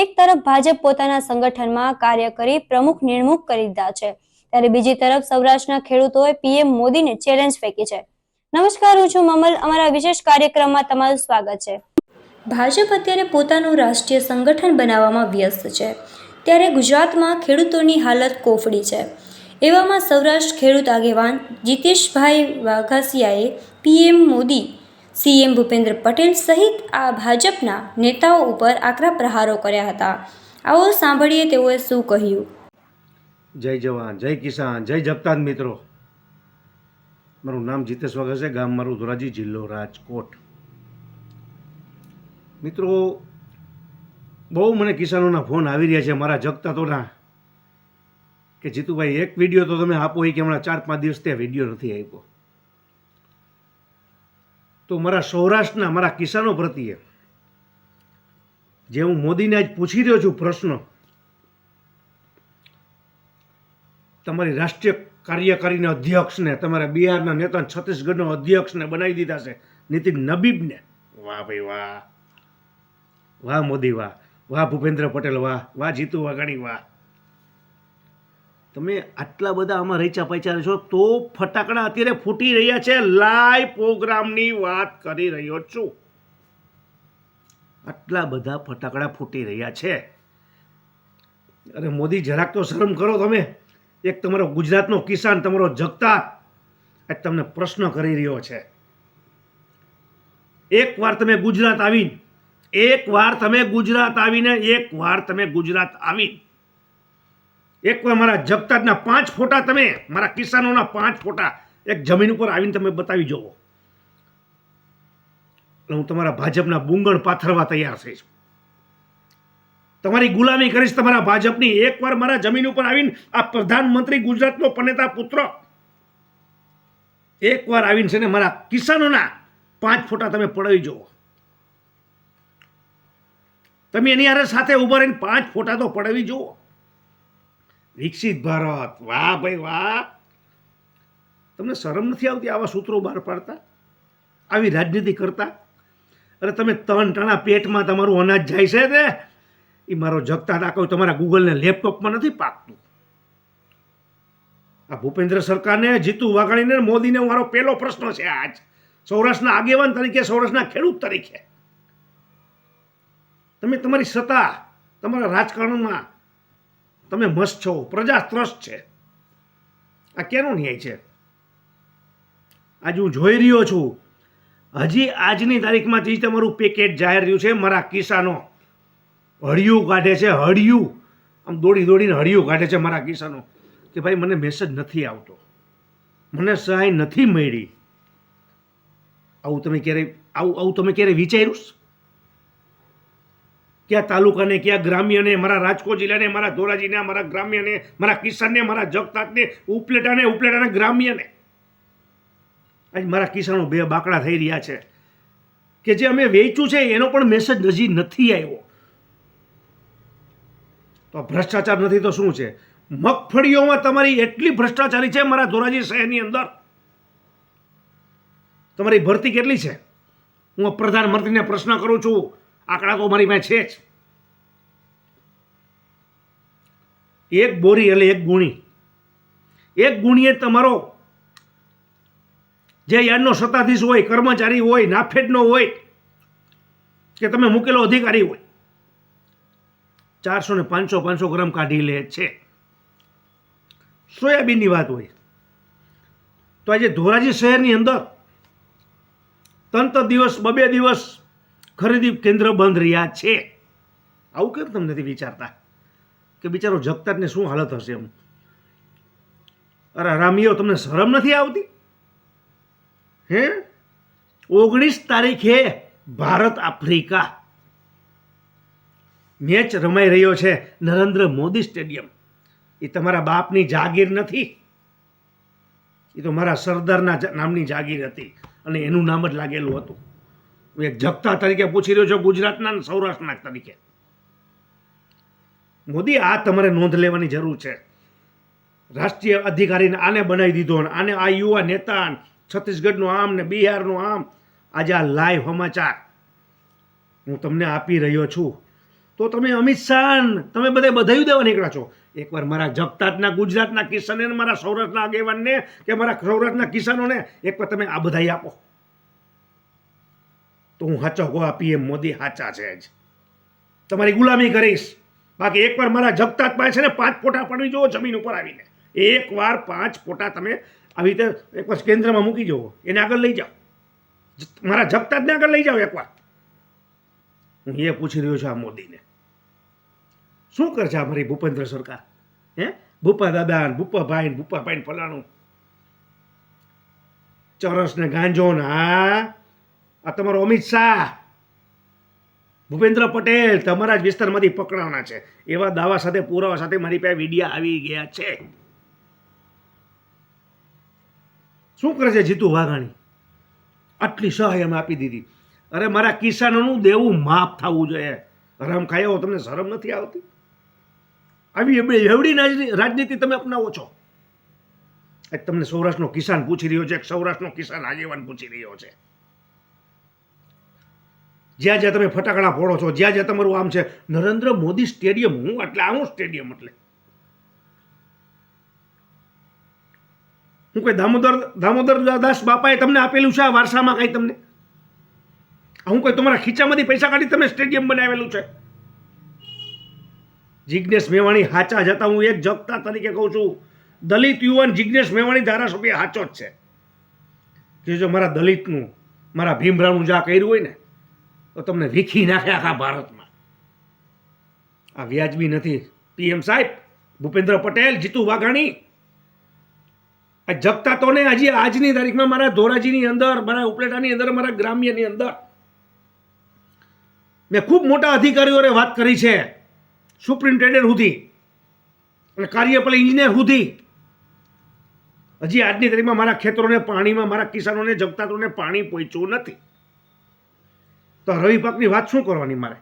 એક તરફ ભાજપ પોતાના સંગઠનમાં કાર્ય કરી પ્રમુખ નિર્મુખ કરી દીધા છે. ત્યારે બીજી તરફ સૌરાષ્ટ્રના ખેડૂતોએ પીએમ મોદીને ચેલેન્જ ફેંકી છે. નમસ્કાર, હું છું મમલ. અમારા વિશેષ કાર્યક્રમમાં તમારું સ્વાગત છે. ભાજપ અત્યારે પોતાનું રાષ્ટ્રીય સંગઠન બનાવવામાં વ્યસ્ત છે. ત્યારે ગુજરાતમાં ખેડૂતોની હાલત કોફડી છે. એવામાં સૌરાષ્ટ્ર ખેડૂત આગેવાન જીતેશભાઈ વાઘાસિયાએ પીએમ મોદી સીએમ ભૂપેન્દ્ર પટેલ સહિત આ ભાજપના નેતાઓ ઉપર આકરા પ્રહારો કર્યા હતા. આવો સાંભળીએ તેઓએ શું કહ્યું. જય જવાન, જય કિસાન, જય જગતાન મિત્રો. મારું નામ જીતેશ વગર છે, ગામ મારું ધોરાજી જિલ્લો રાજકોટ. મિત્રો, બહુ મને કિસાનોના ફોન આવી રહ્યા છે, મારા જગતા તોના કે જીતુભાઈ, એક વીડિયો તો તમે આપો એ કે હમણાં ચાર પાંચ દિવસ ત્યાં વીડિયો નથી આપ્યો. તો મારા સૌરાષ્ટ્રના મારા કિસાનો પ્રત્યે જે હું મોદીને આજ પૂછી રહ્યો છું પ્રશ્ન તમારી રાષ્ટ્રીય કાર્યકારીના અધ્યક્ષને તમારા બિહારના નેતા છત્તીસગઢનો અધ્યક્ષને બનાવી દીધા છે નીતિન નબીબને. વાહ ભાઈ વાહ. વાહ મોદી વાહ. વાહ ભૂપેન્દ્ર પટેલ વાહ. વાહ જીતુ વાઘાણી વાહ. તમે આટલા બધા આમાં રેચા પૈચા છો, તો ફટાકડા અત્યારે ફૂટી રહ્યા છે. લાઈવ પ્રોગ્રામની વાત કરી રહ્યો છું. આટલા બધા ફટાકડા ફૂટી રહ્યા છે. અરે મોદી, જરાક તો શરમ કરો તમે. એક તમારો ગુજરાતનો કિસાન, તમારો જગતા આજ તમને પ્રશ્ન કરી રહ્યો છે. એક વાર તમે ગુજરાત આવીને, એક વાર તમે ગુજરાત આવીને, એક વાર તમે ગુજરાત આવીને. એક વાર મારા જગતાજના પાંચ ફોટા તમે, મારા કિસાનોના પાંચ ફોટા એક જમીન ઉપર આવીને તમે બતાવી જુઓ એટલે હું તમારા ભાજપના બુંગણ પાથરવા તૈયાર થઈશ. તમારી ગુલામી કરીશ તમારા ભાજપની. એકવાર મારા જમીન ઉપર આવીને આ પ્રધાનમંત્રી ગુજરાતનો પનેતા પુત્ર એકવાર આવીને છે ને મારા કિસાનોના પાંચ ફોટા તમે પડાવી જુઓ તમે એની આરે સાથે ઊભા રહીને પાંચ ફોટા તો પડાવી જુઓ વિકસિત ભારત. વાહ ભાઈ વાહ. તમને શરમ નથી આવતી આવા સૂત્રો બહાર પાડતા? આવી રાજનીતિ કરતા? અરે તમે ત્રણ ટણા પેટમાં તમારું અનાજ જાય છે તે? એ મારો જગતા દાખવ તમારા ગૂગલને લેપટોપમાં નથી પાકતું. આ ભૂપેન્દ્ર સરકારને જીતુ વાઘાણીને મોદીને મારો પહેલો પ્રશ્ન છે આજ. સૌરાષ્ટ્રના આગેવાન તરીકે સૌરાષ્ટ્રના ખેડૂત તરીકે. તમે તમારી સત્તા તમારા રાજકારણમાં તમે મસ્ત છો પ્રજા ત્રસ્ત છે. આ કેનો ન્યાય છે? આજે હું જોઈ રહ્યો છું. હજી આજની તારીખમાં જે તમારું પેકેટ જાહેર થયું છે, મારા કિસાનો હળિયું કાઢે છે, હળિયું. આમ દોડી દોડીને હળિયું કાઢે છે મારા કિસાનો કે ભાઈ, મને મેસેજ નથી આવતો. મને સહાય નથી મળી. આવું તમે ક્યારે, આવું આવું તમે ક્યારે વિચાર્યું? કયા તાલુકાને, કયા ગ્રામ્યને, મારા રાજકોટ જિલ્લાને, મારા ધોરાજીને, મારા ગ્રામ્યને, મારા કિસાનને, મારા જગતાતને, ઉપલેટાને, ઉપલેટાના ગ્રામ્યને. આજ મારા કિસાનો બે બાકડા થઈ રહ્યા છે કે જે અમે વેચ્યું છે, એનો પણ મેસેજ હજી નથી આવ્યો. તો ભ્રષ્ટાચાર નથી તો શું છે? મગફળીઓમાં તમારી એટલી ભ્રષ્ટાચારી છે મારા ધોરાજી શહેરની અંદર. તમારી ભરતી કેટલી છે? હું પ્રધાનમંત્રીને પ્રશ્ન કરું છું. આંકડા તો મારી પાસે છે જ. એક બોરી એટલે એક ગુણી. એક ગુણીએ તમારો જે યાર્ડનો સત્તાધીશ હોય, કર્મચારી હોય, નાફેડનો હોય, કે તમે મૂકેલો અધિકારી હોય, ચારસો ને પાંચસો પાંચસો ગ્રામ કાઢી લે છે. સોયાબીનની વાત હોય. તો આજે ધોરાજી શહેરની અંદર તંત્ર દિવસ બબે દિવસ ખરીદી કેન્દ્ર બંધ રહ્યા છે. આવું કેમ તમે નથી વિચારતા? કે બિચારો જગતાતને શું હાલત હશે એમ? અરે રામીઓ તમને શરમ નથી આવતી? હે? ઓગણીસ તારીખે ભારત આફ્રિકા મેચ રમાઈ રહ્યો છે નરેન્દ્ર મોદી સ્ટેડિયમ. એ તમારા બાપની જાગીર નથી. એ તો મારા સરદારના નામની જાગીર હતી અને એનું નામ જ લાગેલું હતું. એક જગતા તરીકે પૂછી રહ્યો છું ગુજરાતના સૌરાષ્ટ્રના તરીકે. મોદી, આ તમારે નોંધ લેવાની જરૂર છે. રાષ્ટ્રીય અધિકારીને આને બનાવી દીધો ને આને આ યુવા નેતા છત્તીસગઢનો આમ ને બિહારનો આમ આજે આ લાઈવ સમાચાર હું તમને આપી રહ્યો છું. તો તમે અમિત શાહ તમે બધે બધાયું દેવા નીકળ્યા છો. એકવાર મારા જગતાતના ગુજરાતના કિસાનને મારા સૌરાષ્ટ્રના આગેવાનને કે મારા સૌરાષ્ટ્રના કિસાનોને એકવાર તમે આ બધાઈ આપો. તો હું સાચો આ પીએમ મોદી સાચા છે જ. તમારી ગુલામી કરીશ. બાકી એકવાર મારા જગતાત પાસે છે ને પાંચ ફોટા પડવી જુઓ જમીન ઉપર આવીને. એકવાર પાંચ ફોટા તમે આવી રીતે એકવાર કેન્દ્રમાં મૂકી જુઓ. એને આગળ લઈ જાઓ. મારા જગતાતને આગળ લઈ જાઓ એકવાર. હું એ પૂછી રહ્યો છું આ મોદીને. શું કરશે આ મારી ભૂપેન્દ્ર સરકાર? હે? ભૂપા દાદા ને ભૂપાભાઈ ને ભૂપાભાઈ ને ફલાણું. ચરસ ને ગાંજો ને હા આ તમારો અમિત શાહ. ભૂપેન્દ્ર પટેલ, તમારા જ વિસ્તારમાંથી પકડાવાના છે. એવા દાવા સાથે, પુરાવા સાથે મારી પાસે વિડિયા આવી ગયા છે. શું કરે છે જીતુ વાઘાણી? આટલી સહાય અમે આપી દીધી. અરે મારા કિસાનોનું દેવું માફ થવું જોઈએ. હરામ ખાયો તમને શરમ નથી આવતી? આવી એવડી રાજનીતિ તમે અપનાવો છો? તમને સૌરાષ્ટ્રનો કિસાન પૂછી રહ્યો છે, સૌરાષ્ટ્રનો કિસાન આગેવાન પૂછી રહ્યો છે. જ્યાં જ્યાં તમે ફટાકડા ફોડો છો, જ્યાં જ્યાં તમારું આમ છે, નરેન્દ્ર મોદી સ્ટેડિયમ હું, એટલે આવું સ્ટેડિયમ એટલે. હું કોઈ દામોદર દામોદર દાસ બાપાએ તમને આપેલું છે આ વારસામાં કાંઈ તમને? હું કોઈ તમારા ખીચામાંથી પૈસા કાઢી તમે સ્ટેડિયમ બનાવેલું છે? જિજ્ઞેશ મેવાણી હાચા જતા હું એક જગતા તરીકે કહું છું. દલિત યુવાન જિજ્ઞેશ મેવાણી ધારાસભ્ય હાચો જ છે. કે જો મારા દલિતનું, મારા ભીમરાવનું જા કર્યું હોય ને તો તમને વીખી નાખે આખા ભારતમાં. આ વ્યાજબી નથી. પીએમ સાહેબ, ભૂપેન્દ્ર પટેલ, જીતુ વાઘાણી. આ જગતા તો ને હજી આજની તારીખમાં મારા ધોરાજીની અંદર, મારા ઉપલેટાની અંદર, મારા ગ્રામ્યની અંદર. મેં ખૂબ મોટા અધિકારીઓને વાત કરી છે. સુપ્રિન્ટેન્ડન્ટ સુધી અને કાર્યપાલક ઇન્જિનિયર સુધી. હજી આજની તારીખમાં મારા ખેતરોને પાણીમાં, મારા કિસાનોને, જગતાતોને પાણી પહોંચ્યું નથી. તો રવિ પાકની વાત શું કરવાની મારે?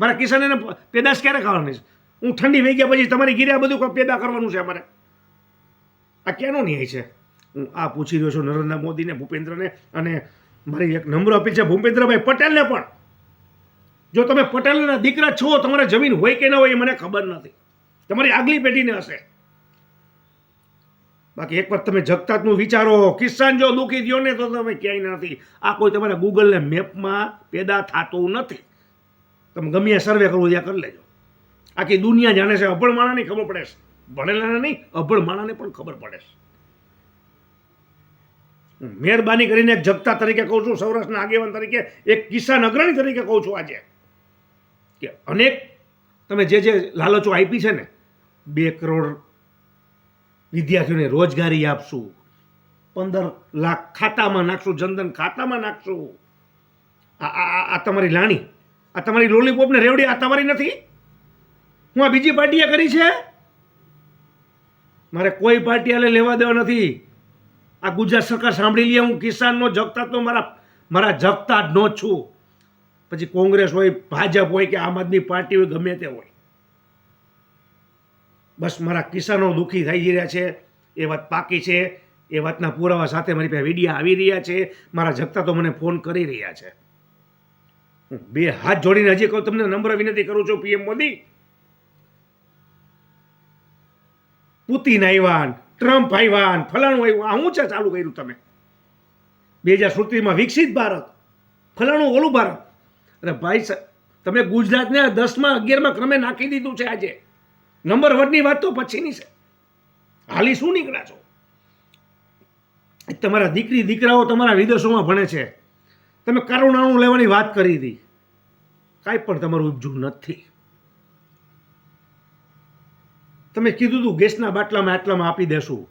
મારા કિસાનને પેદાશ ક્યારે ખાવાની છે? હું ઠંડી વહી ગયા પછી તમારી ગીરે આ બધું પેદા કરવાનું છે અમારે. આ ક્યાંનો ન્યાય છે? હું આ પૂછી રહ્યો છું નરેન્દ્ર મોદીને, ભૂપેન્દ્રને અને મારી એક નમ્ર અપીલ છે ભૂપેન્દ્રભાઈ પટેલને પણ. જો તમે પટેલના દીકરા છો, તમારે જમીન હોય કે ન હોય એ મને ખબર નથી. તમારી આગલી પેઢીને હશે. બાકી એક વાર તમે જગતાતનું વિચારો, કિસાન જો દુઃખી થયો ને તો તમે ક્યાંય નથી. આ કોઈ તમારા ગૂગલને મેપમાં પેદા થતું નથી. તમે ગમે સર્વે કરવું ત્યાં કરી લેજો. આખી દુનિયા જાણે છે અભણ માણાને ખબર પડે છે. ભણેલાને નહીં, અભણ માણાને પણ ખબર પડે છે. મહેરબાની કરીને એક જગતા તરીકે કહું છું, સૌરાષ્ટ્રના આગેવાન તરીકે, એક કિસાન અગ્રણી તરીકે કહું છું આજે, કે અનેક, તમે જે જે લાલચો આપી છે ને, બે કરોડ વિદ્યાર્થીઓને રોજગારી આપશું. પંદર લાખ ખાતામાં નાખશું, જનધન ખાતામાં નાખશું. આ તમારી લાણી, આ તમારી લોલીપોપને રેવડી, આ તમારી નથી. હું આ બીજી પાર્ટીએ કરી છે. મારે કોઈ પાર્ટી આલે લેવા દેવા નથી. આ ગુજરાત સરકાર સાંભળી લે, હું કિસાનનો જગતા તો મારા મારા જગતા જ નો છું. પછી કોંગ્રેસ હોય, ભાજપ હોય કે આમ આદમી પાર્ટી હોય, ગમે તે હોય. બસ મારા કિસાનો દુઃખી થઈ રહ્યા છે. એ વાત પાકી છે. એ વાતના પુરાવા સાથે મારી પાસે વિડીયા આવી રહ્યા છે. મારા જગતા તો મને ફોન કરી રહ્યા છે. હું બે હાથ જોડીને હજી કહું તમને નમ્ર વિનંતી કરું છું, પીએમ મોદી. પુતિન આવ્યા ટ્રમ્પ આવ્યા ફલાણું આવ્યું આ શું છે ચાલુ કર્યું તમે? બે હજાર સુડત્રીસમાં વિકસિત ભારત, ફલાણું ઓલું ભારત. અરે ભાઈ સાહેબ, તમે ગુજરાતને દસમાં અગિયારમાં ક્રમે નાખી દીધું છે આજે. નંબર વનની વાત તો પછીની છે. હાલી શું નીકળ્યા છો? તમારા દીકરી, દીકરાઓ તમારા વિદેશોમાં ભણે છે. તમે કરુણાણું લેવાની વાત કરી હતી. કાંઈ પણ તમારું ઉપજું નથી. તમે કીધું હતું ગેસના બાટલામાં આટલામાં આપી દેશું.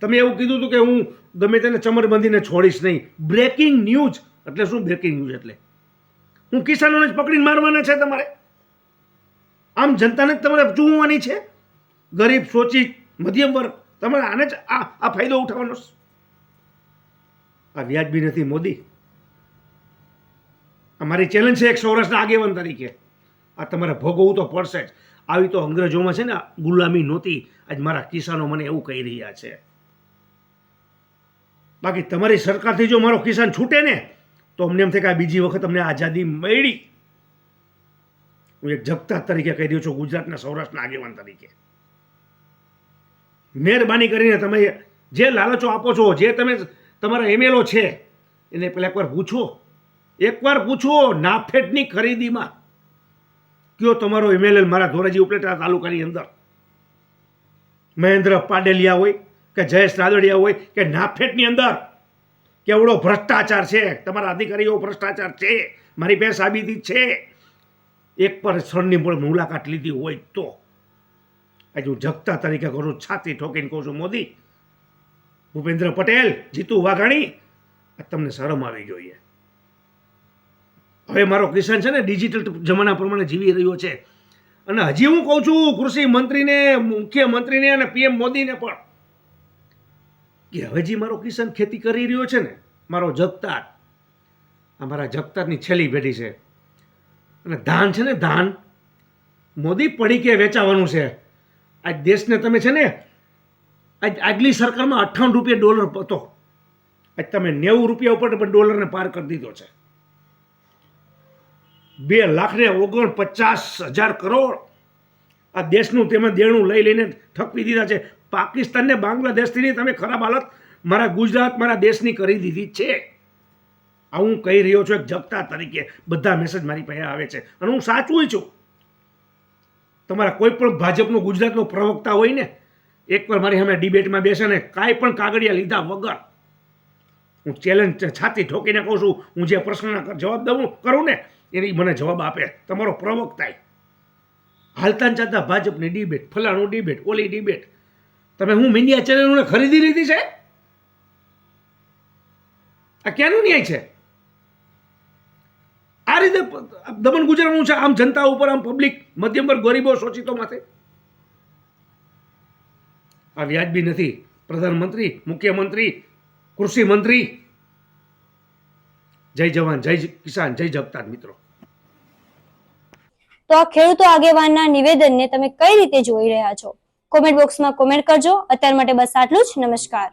તમે એવું કીધું હતું કે હું ગમે તેને ચમર બંધીને છોડીશ નહીં. બ્રેકિંગ ન્યૂઝ એટલે શું બ્રેકિંગ ન્યૂઝ એટલે? હું કિસાનોને જ પકડીને મારવાના છે તમારે? આમ જનતાને તમારે ચૂંવવાની છે. ગરીબ, શોચિત, મધ્યમ વર્ગ, તમારે આને જ આ આ ફાયદો ઉઠાવવાનો આ વ્યાજબી નથી મોદી. આ મારી ચેલેન્જ છે એક સૌરાષ્ટ્રના આગેવાન તરીકે. આ તમારે ભોગવવું તો પડશે જ. આવી તો અંગ્રેજોમાં છે ને ગુલામી નહોતી. આજ મારા કિસાનો મને એવું કહી રહ્યા છે. બાકી તમારી સરકારથી જો મારો કિસાન છૂટે ને, તો અમને એમ થાય કે આ બીજી વખત અમને આઝાદી મળી. હું એક જગતા તરીકે કહી રહ્યો છું, ગુજરાતના સૌરાષ્ટ્રના આગેવાન તરીકે. મહેરબાની કરીને તમે જે લાલચો આપો છો, જે તમે તમારા એમએલઓ છે, એને પહેલાં એકવાર પૂછો. એકવાર પૂછો નાફેટની ખરીદીમાં. કયો તમારો એમએલએ મારા ધોરાજી ઉપલેટા તાલુકાની અંદર? મહેન્દ્ર પાડેલિયા હોય કે જયેશ રાદડિયા હોય કે નાફેટની અંદર? કેવડો ભ્રષ્ટાચાર છે? તમારા અધિકારીઓ ભ્રષ્ટાચાર છે? મારી બે સાબિતી છે? એક પર સ્થળની મુલાકાત લીધી હોય તો. આજે હું જગતા તરીકે કરું છાતી ઠોકીને કહું છું, મોદી, ભૂપેન્દ્ર પટેલ, જીતુ વાઘાણી, આ તમને શરમ આવી જોઈએ. હવે મારો કિસાન છે ને ડિજિટલ જમાના પ્રમાણે જીવી રહ્યો છે. અને હજી હું કહું છું, કૃષિ મંત્રીને, મુખ્યમંત્રીને અને પીએમ મોદીને પણ, કે હવે જે મારો કિસાન ખેતી કરી રહ્યો છે ને, મારો જગતાર, આ મારા જગતારની છેલ્લી પેઢી છે. અને ધાન છે ને ધાન મોદી પડીકે વેચાવાનું છે. આજ દેશને તમે છે ને, આજ આગલી સરકારમાં અઠ્ઠાવન રૂપિયા ડોલર હતો આજ તમે નેવું રૂપિયા ઉપર પણ ડોલરને પાર કરી દીધો છે. બે લાખ ને ઓગણ પચાસ હજાર કરોડ આ દેશનું તેમાં દેણું લઈ લઈને થકવી દીધા છે. પાકિસ્તાનને બાંગ્લાદેશથી તમે ખરાબ હાલત મારા ગુજરાત, મારા દેશની કરી દીધી છે. હું કહી રહ્યો છું, એક જગતા તરીકે બધા મેસેજ મારી પાસે આવે છે. અને હું સાચું છું. તમારા કોઈ પણ ભાજપનો, ગુજરાતનો પ્રવક્તા હોય ને, એકવાર મારી સામે ડિબેટમાં બેસે ને કાંઈ પણ કાગળિયા લીધા વગર હું ચેલેન્જ છાતી ઠોકીને કહું છું, હું જે પ્રશ્નના જવાબ દઉં કરું ને, એની મને જવાબ આપે. તમારો પ્રવક્તાય. હાલતા ચાલતા ભાજપની ડિબેટ ફલાણું ડિબેટ ઓલી ડિબેટ તમે હું મીડિયા ચેનલોને ખરીદી લીધી છે? આ ક્યાંનું ન્યાય છે? આ દમન ગુજરાતનું છે. આમ જનતા ઉપર, આમ પબ્લિક મધ્યમ વર્ગ, ગરીબો, શોષિતો માથે આ વ્યાજબી નથી. પ્રધાનમંત્રી, મુખ્યમંત્રી કૃષિ મંત્રી જય જવાન, જય કિસાન, જય જગતાન, મિત્રો. તો આ ખેડૂતો આગેવાનના નિવેદનને તમે કઈ રીતે જોઈ રહ્યા છો? કોમેન્ટ બોક્સમાં કોમેન્ટ કરજો. અત્યાર માટે બસ આટલું જ. નમસ્કાર.